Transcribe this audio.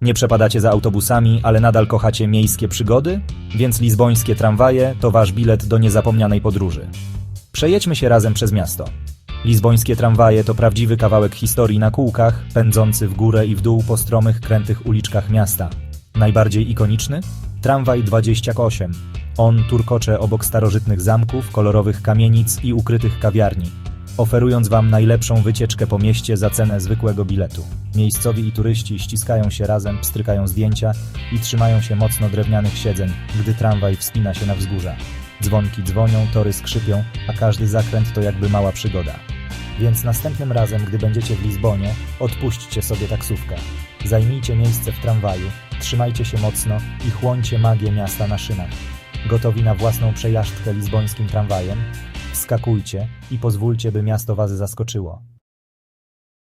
Nie przepadacie za autobusami, ale nadal kochacie miejskie przygody? Więc lizbońskie tramwaje to wasz bilet do niezapomnianej podróży. Przejedźmy się razem przez miasto. Lizbońskie tramwaje to prawdziwy kawałek historii na kółkach, pędzący w górę i w dół po stromych, krętych uliczkach miasta. Najbardziej ikoniczny? Tramwaj 28. On turkocze obok starożytnych zamków, kolorowych kamienic i ukrytych kawiarni, oferując wam najlepszą wycieczkę po mieście za cenę zwykłego biletu. Miejscowi i turyści ściskają się razem, pstrykają zdjęcia i trzymają się mocno drewnianych siedzeń, gdy tramwaj wspina się na wzgórza. Dzwonki dzwonią, tory skrzypią, a każdy zakręt to jakby mała przygoda. Więc następnym razem, gdy będziecie w Lizbonie, odpuśćcie sobie taksówkę. Zajmijcie miejsce w tramwaju, trzymajcie się mocno i chłońcie magię miasta na szynach. Gotowi na własną przejażdżkę lizbońskim tramwajem? Wskakujcie i pozwólcie, by miasto was zaskoczyło.